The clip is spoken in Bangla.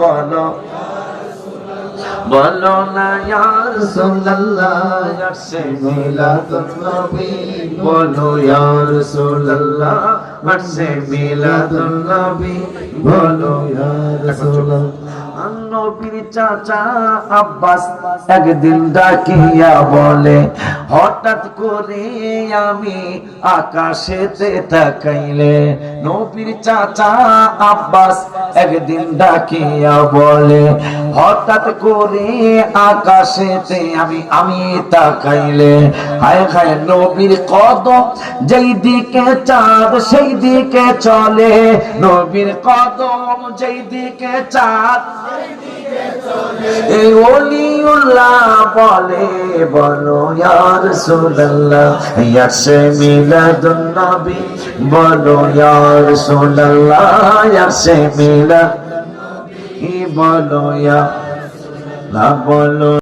বলো। বলো না, ইয়া রাসূলুল্লাহ আরশে মিলাদুন নবী। বলো, ইয়া রাসূলুল্লাহ আরশে মিলাদুন নবী। বলো, ইয়া রাসূলুল্লাহ। নবীর চাচা আব্বাস একদিন ডাকিয়া বলে, হঠাৎ করে আমি আকাশেতে তাকাইলে। নবীর চাচা আব্বাস একদিন ডাকিয়া বলে, হঠাৎ করে আকাশেতে আমি আমি তাকাইলে। হায় হায় নবীর কদম যেই দিকে চাঁদ, সেই দিকে চলে। নবীর কদম যেই দিকে চাঁদ এই অলিউল্লাহ বলে, বলো ইয়ার রাসূলুল্লাহ ইয়াসে মিলাদুন নবী বলো ইয়ার রাসূলুল্লাহ ইয়াসে মিলাদ বলো ইয়া বলো